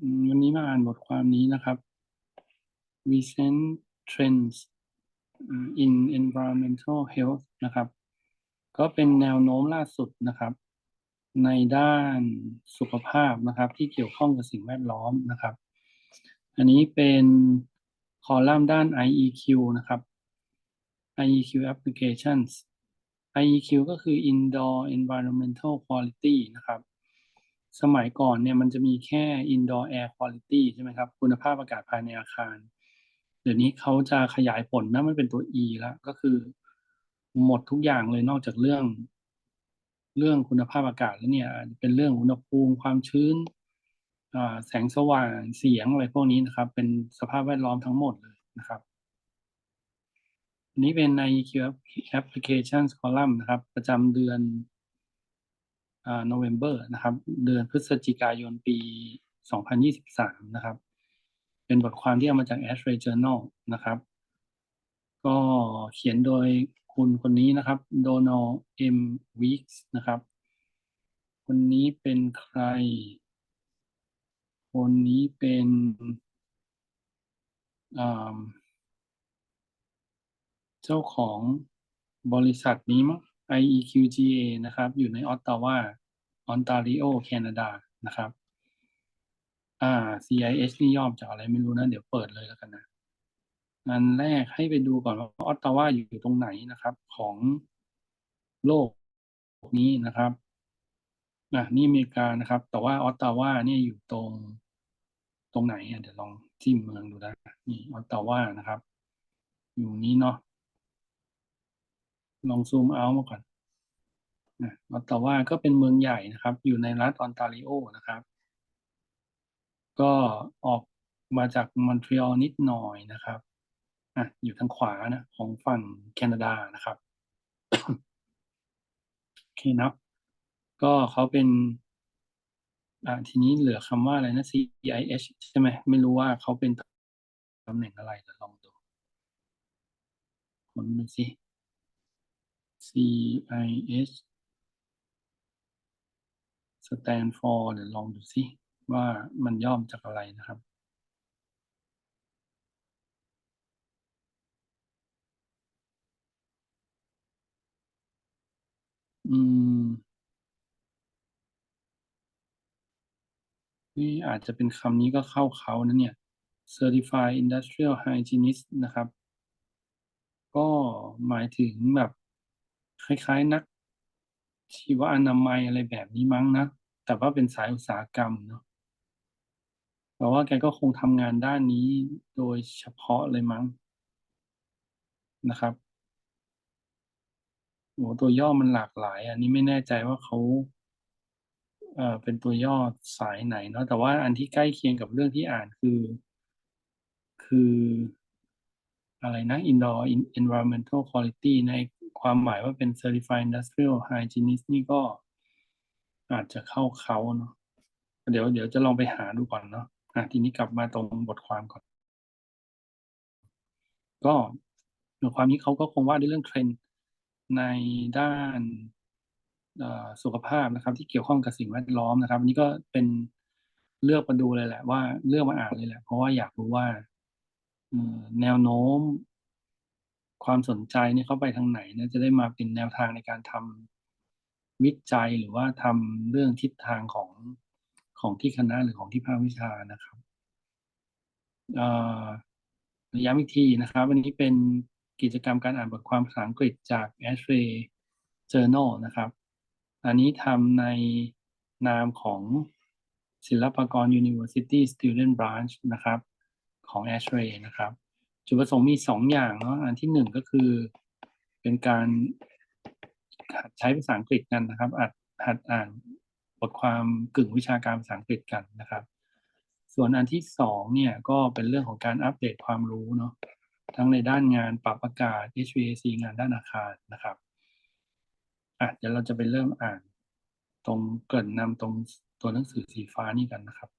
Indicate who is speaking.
Speaker 1: วันนี้มาอ่านบทความนี้นะครับ recent trends in environmental health นะครับ ก็เป็นแนวโน้มล่าสุดนะครับ ในด้านสุขภาพนะครับ ที่เกี่ยวข้องกับสิ่งแวดล้อมนะครับ อันนี้เป็นคอลัมน์ด้าน IEQ นะครับ IEQ applications IEQ ก็คือ indoor environmental quality นะครับ สมัยก่อนเนี่ยมันจะมีแค่ indoor air quality ใช่ไหมครับ คุณภาพอากาศภายในอาคาร เดี๋ยวนี้เขาจะขยายผลนะมันเป็นตัว E แล้วก็คือ หมดทุกอย่างเลยนอกจากเรื่อง เรื่องคุณภาพอากาศแล้วเนี่ย เป็นเรื่องอุณหภูมิความชื้นแสงสว่างเสียงอะไรพวกนี้นะครับ เป็นสภาพแวดล้อมทั้งหมดเลยนะครับนี้เป็นใน EQ Applications Column นะครับ ประจำเดือน อ่า November นะครับ เดือนพฤศจิกายนปี 2023 นะครับ เป็นบทความที่เอามาจาก ASHRAE Journal นะครับ ก็เขียนโดยคุณคนนี้นะครับ Donald M. Weeks นะครับ คนนี้เป็นใคร คนนี้เป็นอ่าเจ้าของบริษัทนี้มั้ง IEQGA นะครับ อยู่ในออตตาวาออนตาริโอแคนาดานะครับ อ่า CIH นี่ย่อมาจากอะไรไม่รู้นะ เดี๋ยวเปิดเลยแล้วกันนะอันแรกให้ไปดูก่อนว่าออตตาวาอยู่ตรงไหนนะครับ ของโลกนี้นะครับอะนี่อเมริกานะครับ แต่ว่าออตตาวาเนี่ยอยู่ตรงตรงไหนอะเดี๋ยวลองจิ้มเมืองดูนะนี่ออตตาวานะครับ อยู่นี้เนาะ ลองซูมเอามาก่อนนะออตตาวาก็เป็นเมืองใหญ่นะครับ อยู่ในรัฐออนตาริโอนะครับ ก็ออกมาจากมอนทรีออลนิดหน่อยนะครับอะอยู่ทางขวานะของฝั่งแคนาดานะครับโอเคเนาะก็เขาเป็นอ่าทีนี้เหลือคำว่าอะไรนะ CIH ใช่ไหมไม่รู้ว่าเขาเป็นตำแหน่งอะไรเดี๋ยวลองดูคนดูสิ CIH stand for เดี๋ยวลองดูสิว่ามันย่อมจากอะไรนะครับ อืม นี่อาจจะเป็นคำนี้ก็เข้าเขานะเนี่ย Certified Industrial Hygienist นะครับ ก็หมายถึงแบบ คล้าย ๆ นัก ชีวอนามัยอะไรแบบนี้มั้งนะ แต่ว่าเป็นสายอุตสาหกรรมเนาะแต่ว่าแกก็คงทำงานด้านนี้โดยเฉพาะเลยมั้งนะครับโหตัวย่อมันหลากหลาย อันนี้ไม่แน่ใจว่าเขาเอ่อเป็นตัวย่อสายไหนเนาะแต่ว่าอันที่ใกล้เคียงกับเรื่องที่อ่านคือ คืออะไรนะ indoor environmental quality ใน ความหมายว่าเป็น certified industrial hygienist นี่ก็อาจจะเข้าเขาเนาะเดี๋ยวเดี๋ยวจะลองไปหาดูก่อนเนาะอะทีนี้กลับมาตรงบทความก่อน ก็บทความนี้เขาก็คงว่าด้วยเรื่องเทรนด์ในด้านสุขภาพนะครับ ที่เกี่ยวข้องกับสิ่งแวดล้อมนะครับอันนี้ก็เป็นเลือกมาดูเลยแหละว่าเลือกมาอ่านเลยแหละ เพราะว่าอยากรู้ว่าแนวโน้ม ความสนใจเนี่ยเข้าไปทางไหนนะจะได้มาเป็นแนวทางในการทำวิจัยหรือว่าทำเรื่องทิศทางของของที่คณะหรือของที่ภาควิชานะครับย้ำอีกทีนะครับวันนี้เป็นกิจกรรมการอ่านบทความภาษาอังกฤษจาก ASHRAE Journal นะครับ อันนี้ทำในนามของศิลปากร University Student Branch นะครับ ของ ASHRAE นะครับ จุดประสงค์มีสองอย่างเนาะอันที่หนึ่งก็คือเป็นการใช้ภาษาอังกฤษกันนะครับหัดหัดอ่านบทความกึ่งวิชาการภาษาอังกฤษกันนะครับ ส่วนอันที่สองเนี่ยก็เป็นเรื่องของการอัปเดตความรู้เนาะทั้งในด้านงานปรับอากาศ HVAC งานด้านอาคารนะครับอะเดี๋ยวเราจะไปเริ่มอ่าน ตรงเกริ่นนำตรงตัวหนังสือสีฟ้านี่กันนะครับ